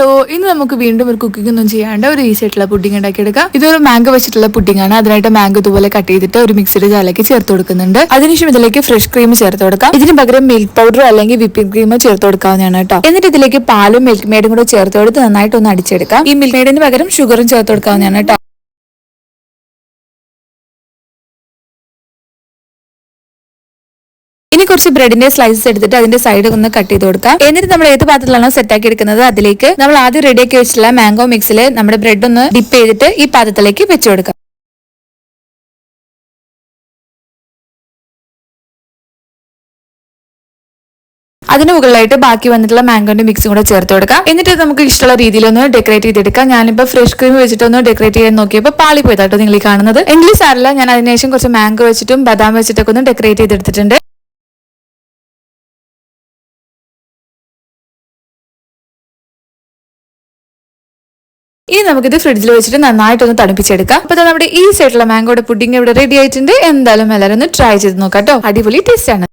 Hello ഇന്ന് നമുക്ക് വീണ്ടും ഒരു കുക്കിംഗ് ഒന്നും ചെയ്യാണ്ട് ഒരു ഈസി ആയിട്ടുള്ള പുഡിംഗ് ഉണ്ടാക്കിയെടുക്കാം. ഇതൊരു മാംഗോ വെച്ചിട്ടുള്ള പുഡിംഗ് ആണ്. അതിനായിട്ട് മാംഗോ ഇതുപോലെ കട്ട് ചെയ്തിട്ട് ഒരു മിക്സിയുടെ ജാലേക്ക് ചേർത്ത് കൊടുക്കുന്നുണ്ട്. അതിനുശേഷം ഇതിലേക്ക് ഫ്രഷ് ക്രീം ചേർത്ത് കൊടുക്കാം. ഇതിന് പകരം മിൽക്ക് പൗഡറോ അല്ലെങ്കിൽ വിപ്പിംഗ് ക്രീമോ ചേർത്ത് കൊടുക്കാവുന്നതാണ് കേട്ടോ. എന്നിട്ട് ഇതിലേക്ക് പാലും മിൽക്ക് മെയ്ഡും കൂടെ ചേർത്ത് കൊടുത്ത് നന്നായിട്ട് ഒന്ന് അടിച്ചെടുക്കാം. ഈ മിൽക്ക് മെയ്ഡിന് പകരം ഷുഗറും ചേർത്ത് കൊടുക്കാവുന്നതാണ് കേട്ടോ. ഇനി കുറച്ച് ബ്രെഡിന്റെ സ്ലൈസസ് എടുത്തിട്ട് അതിന്റെ സൈഡ് ഒന്ന് കട്ട് ചെയ്ത് കൊടുക്കാം. എന്നിട്ട് നമ്മൾ ഏത് പാത്രത്തിലാണോ സെറ്റ് ആക്കി എടുക്കുന്നത് അതിലേക്ക് നമ്മൾ ആദ്യം റെഡിയാക്കി വെച്ചിട്ടുള്ള മാംഗോ മിക്സിൽ നമ്മുടെ ബ്രെഡ് ഒന്ന് ഡിപ്പ് ചെയ്തിട്ട് ഈ പാത്രത്തിലേക്ക് വെച്ചു കൊടുക്കാം. അതിന് മുകളിലായിട്ട് ബാക്കി വന്നിട്ടുള്ള മാംഗോന്റെ മിക്സും കൂടെ ചേർത്ത് കൊടുക്കാം. എന്നിട്ട് നമുക്ക് ഇഷ്ടമുള്ള രീതിയിൽ ഒന്ന് ഡെക്കറേറ്റ് ചെയ്തെടുക്കാം. ഞാനിപ്പോ ഫ്രഷ് ക്രീം വെച്ചിട്ട് ഒന്ന് ഡെക്കറേറ്റ് ചെയ്യാൻ നോക്കിയപ്പോൾ പാളി പോയതാട്ടോ നിങ്ങൾ ഈ കാണുന്നത്. എങ്കിലും സാറില്ല ഞാൻ അതിനുശേഷം കുറച്ച് മാംഗോ വെച്ചിട്ടും ബദാം വെച്ചിട്ടൊക്കെ ഒന്ന് ഡെക്കറേറ്റ് ചെയ്തെടുത്തിട്ടുണ്ട്. ഇനി നമുക്കിത് ഫ്രിഡ്ജിൽ വെച്ചിട്ട് നന്നായിട്ടൊന്ന് തണുപ്പിച്ചെടുക്കാം. അപ്പൊ നമ്മുടെ ഈ സൈഡിലുള്ള മാംഗോയുടെ പുഡിംഗ് ഇവിടെ റെഡി ആയിട്ടുണ്ട്. എന്തായാലും എല്ലാവരും ഒന്ന് ട്രൈ ചെയ്ത് നോക്കാം കേട്ടോ അടിപൊളി ടേസ്റ്റ് ആണ്.